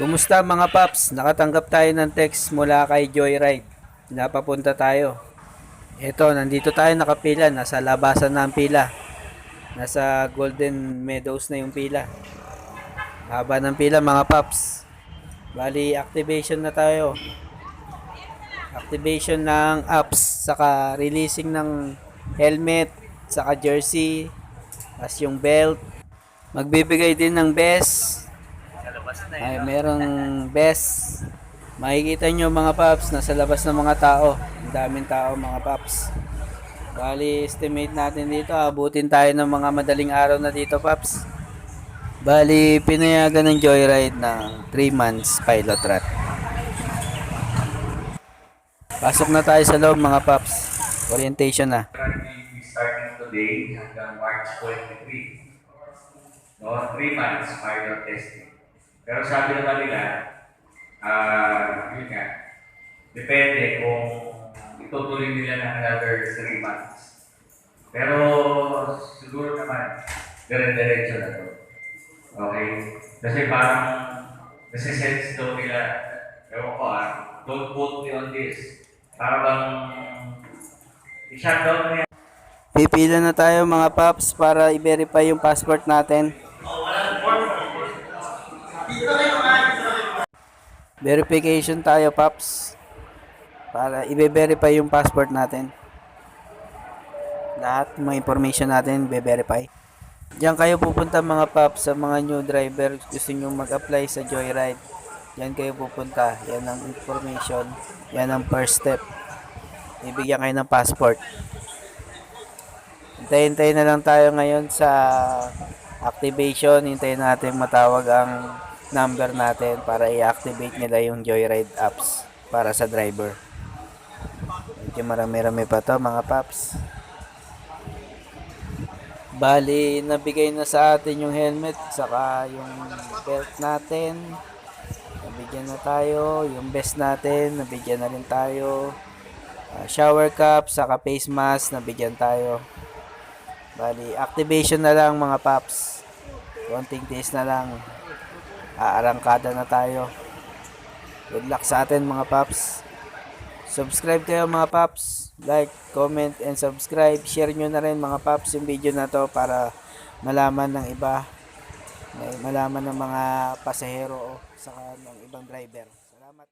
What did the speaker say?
Kumusta mga paps? Nakatanggap tayo ng text mula kay Joyride. Napapunta tayo. Ito, nandito tayo nakapila. Nasa labasan na ang pila. Nasa Golden Meadows na yung pila. Haba ng pila mga paps. Bali, activation na tayo. Activation ng apps, saka releasing ng helmet, saka jersey, as yung belt. Magbibigay din ng best, ay merong best. Makikita nyo mga paps, nasa labas ng mga tao. Ang daming tao mga paps. Bali, estimate natin dito, abutin tayo ng mga madaling araw na dito paps. Bali, pinayagan ng Joyride ng 3 months pilot rat. Pasok na tayo sa loob mga paps. Orientation na. starting today hanggang March 23. No, 3 months pilot testing. Pero sabi naman nila, ah, yun nga, depende kung itutuloy nila ng another 3 months. Pero siguro naman, dire-diretso na to. Okay? Kasi parang, kasi sense daw nila, ewan ko ah, don't put me on this. Para bang, i-shutdown na yan. Pipila na tayo mga paps para i-verify yung passport natin. Verification tayo paps. Para i-verify yung passport natin. Lahat ng information natin i-verify. Diyan kayo pupunta mga paps sa mga new driver gusto nyo mag-apply sa Joyride. Diyan kayo pupunta. Yan ang information. Yan ang first step. Ibigyan kayo ng passport. Hintayin-hintayin na lang tayo ngayon sa activation. Hintayin natin matawag ang number natin para i-activate nila yung Joyride apps para sa driver. Medyo marami-rami pa to mga paps. Bali, nabigay na sa atin yung helmet saka yung belt natin. Nabigyan na tayo. Yung vest natin, nabigyan na rin tayo. Ah, shower cap, saka face mask, nabigyan tayo. Bali, activation na lang mga paps. Konting days na lang. Aarangkada na tayo. Good luck sa atin mga paps. Subscribe kayo mga paps. Like, comment, and subscribe. Share nyo na rin mga paps yung video na to para malaman ng iba. Malaman ng mga pasahero o saka ng ibang driver. Salamat.